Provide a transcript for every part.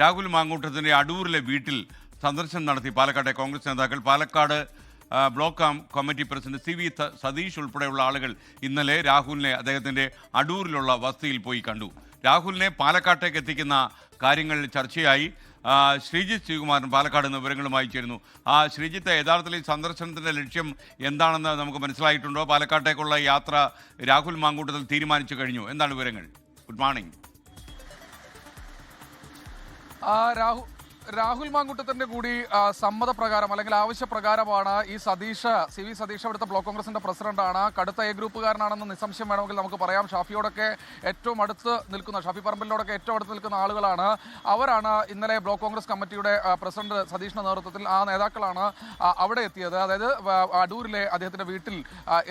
രാഹുൽ മാങ്കൂട്ടത്തിന്റെ അടൂരിലെ വീട്ടിൽ സന്ദർശനം നടത്തി പാലക്കാട്ടെ കോൺഗ്രസ് നേതാക്കൾ. Palakkad block committee president C V Satheesh ഉൾപ്പെടെയുള്ള ആളുകൾ ഇന്നലെ രാഹുലിനെ അദ്ദേഹത്തിന്റെ അടൂരിലുള്ള വസതിയിൽ പോയി കണ്ടു. രാഹുലിനെ പാലക്കാട്ടേക്ക് എത്തിക്കുന്ന കാര്യങ്ങൾ ചർച്ചയായി. ശ്രീജിത്ത് ശ്രീകുമാരൻ പാലക്കാട് നിന്ന് വിവരങ്ങളുമായി ചേരുന്നു. ആ ശ്രീജിത്ത് യഥാർത്ഥത്തിൽ ഈ സന്ദർശനത്തിന്റെ ലക്ഷ്യം എന്താണെന്ന് നമുക്ക് മനസ്സിലായിട്ടുണ്ടോ? പാലക്കാട്ടേക്കുള്ള യാത്ര രാഹുൽ മാങ്കൂട്ടത്തിൽ തീരുമാനിച്ചു കഴിഞ്ഞു. എന്താണ് വിവരങ്ങൾ? Good morning. ആ, രാഹു രാഹുൽ മാങ്കുട്ടത്തിന്റെ കൂടി സമ്മതപ്രകാരം അല്ലെങ്കിൽ ആവശ്യപ്രകാരമാണ് ഈ സതീഷ് സി വി സതീഷ് അവിടുത്തെ ബ്ലോക്ക് കോൺഗ്രസിന്റെ പ്രസിഡന്റാണ് കടുത്ത എ ഗ്രൂപ്പുകാരനാണെന്ന് നിസംശയം വേണമെങ്കിൽ നമുക്ക് പറയാം. ഷാഫിയോടൊക്കെ ഏറ്റവും അടുത്ത് നിൽക്കുന്ന ഷാഫി പറമ്പലിനോടൊക്കെ ഏറ്റവും അടുത്ത് നിൽക്കുന്ന ആളുകളാണ്. അവരാണ് ഇന്നലെ ബ്ലോക്ക് കോൺഗ്രസ് കമ്മിറ്റിയുടെ പ്രസിഡന്റ് സതീഷിന്റെ നേതൃത്വത്തിൽ ആ നേതാക്കളാണ് അവിടെ എത്തിയത്. അതായത് അടൂരിലെ അദ്ദേഹത്തിന്റെ വീട്ടിൽ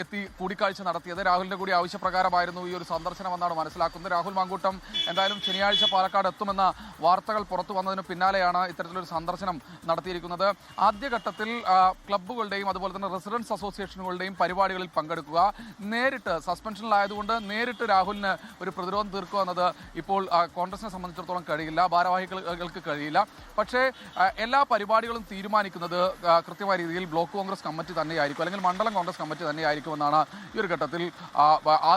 എത്തി കൂടിക്കാഴ്ച നടത്തിയത്. രാഹുലിന്റെ കൂടി ആവശ്യപ്രകാരമായിരുന്നു ഈ ഒരു സന്ദർശനമെന്നാണ് മനസ്സിലാക്കുന്നത്. രാഹുൽ മാങ്കൂട്ടം എന്തായാലും ശനിയാഴ്ച പാലക്കാട് എത്തുമെന്ന വാർത്തകൾ പുറത്തു വന്നതിന് പിന്നാലെയാണ് ഇത്തരത്തിലൊരു സന്ദർശനം നടത്തിയിരിക്കുന്നത്. ആദ്യഘട്ടത്തിൽ ക്ലബുകളുടെയും അതുപോലെ തന്നെ റെസിഡൻസ് അസോസിയേഷനുകളുടെയും പരിപാടികളിൽ പങ്കെടുക്കുക. നേരിട്ട് സസ്പെൻഷനിലായതുകൊണ്ട് നേരിട്ട് രാഹുലിന് ഒരു പ്രതിരോധം തീർക്കുക എന്നത് ഇപ്പോൾ കോൺഗ്രസിനെ സംബന്ധിച്ചിടത്തോളം കഴിയില്ല. ഭാരവാഹികൾക്ക് കഴിയില്ല. പക്ഷേ എല്ലാ പരിപാടികളും തീരുമാനിക്കുന്നത് കൃത്യമായ രീതിയിൽ ബ്ലോക്ക് കോൺഗ്രസ് കമ്മിറ്റി തന്നെയായിരിക്കും അല്ലെങ്കിൽ മണ്ഡലം കോൺഗ്രസ് കമ്മിറ്റി തന്നെയായിരിക്കുമെന്നാണ് ഈ ഒരു ഘട്ടത്തിൽ ആ,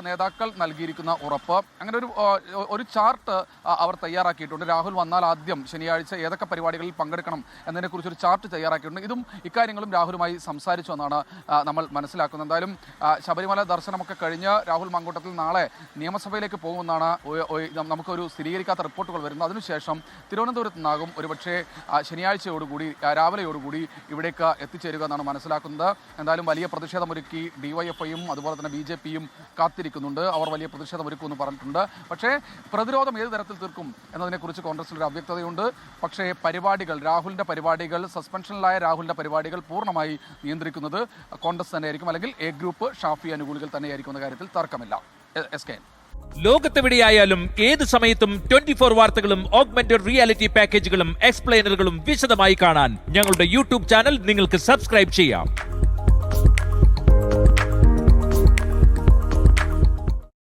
നേതാക്കൾ നൽകിയിരിക്കുന്ന ഉറപ്പ്. അങ്ങനെ ഒരു ഒരു ചാർട്ട് അവർ തയ്യാറാക്കിയിട്ടുണ്ട്. രാഹുൽ വന്നാൽ ആദ്യം ശനിയാഴ്ച ഏതൊക്കെ പരിപാടികളിൽ പങ്കെടുക്കണം എന്നതിനെക്കുറിച്ച് ഒരു ചാർട്ട് തയ്യാറാക്കിയിട്ടുണ്ട്. ഇതും ഇക്കാര്യങ്ങളും രാഹുലുമായി സംസാരിച്ചു എന്നാണ് നമ്മൾ മനസ്സിലാക്കുന്നത്. എന്തായാലും ശബരിമല ദർശനമൊക്കെ കഴിഞ്ഞ് രാഹുൽ മങ്കൂട്ടത്തിൽ നാളെ നിയമസഭയിലേക്ക് പോകുമെന്നാണ് നമുക്കൊരു സ്ഥിരീകരിക്കാത്ത റിപ്പോർട്ടുകൾ വരുന്നത്. അതിനുശേഷം തിരുവനന്തപുരത്ത് നിന്നാകും ഒരുപക്ഷെ ശനിയാഴ്ചയോടുകൂടി രാവിലെയോടുകൂടി ഇവിടേക്ക് എത്തിച്ചേരുക എന്നാണ് മനസ്സിലാക്കുന്നത്. എന്തായാലും വലിയ പ്രതിഷേധമൊരുക്കി ഡിവൈഎഫ്ഐയും അതുപോലെ തന്നെ ബി ജെ പിയും കാത്തിരിക്കുന്നുണ്ട്. അവർ വലിയ പ്രതിഷേധമൊരുക്കുമെന്ന് പറഞ്ഞിട്ടുണ്ട്. പക്ഷേ പ്രതിരോധം ഏത് തരത്തിൽ തീർക്കും എന്നതിനെക്കുറിച്ച് കോൺഗ്രസിൽ ഒരു അവ്യക്തതയുണ്ട്. പക്ഷേ പരിപാടികൾ രാഹുലിന്റെ പരിപാടികൾ സസ്പെൻഷനിലായ രാഹുലിന്റെ പരിപാടികൾ പൂർണമായി നിയന്ത്രിക്കുന്നത് കോൺഗ്രസ് തന്നെയായിരിക്കും. അല്ലെങ്കിൽ എ ഗ്രൂപ്പ് ഷാഫി അനുകൂലികൾ തന്നെയായിരിക്കും എന്ന കാര്യത്തിൽ തർക്കമില്ല. എസ് കെ ലോകത്തെവിടെയായാലും ഏത് സമയത്തും ട്വന്റി ഫോർ വാർത്തകളും ഓഗ്മെന്റഡ് റിയാലിറ്റി പാക്കേജുകളും എക്സ്പ്ലെയിനറുകളും വിശദമായി കാണാൻ ഞങ്ങളുടെ യൂട്യൂബ് ചാനൽ നിങ്ങൾക്ക് സബ്സ്ക്രൈബ് ചെയ്യാം.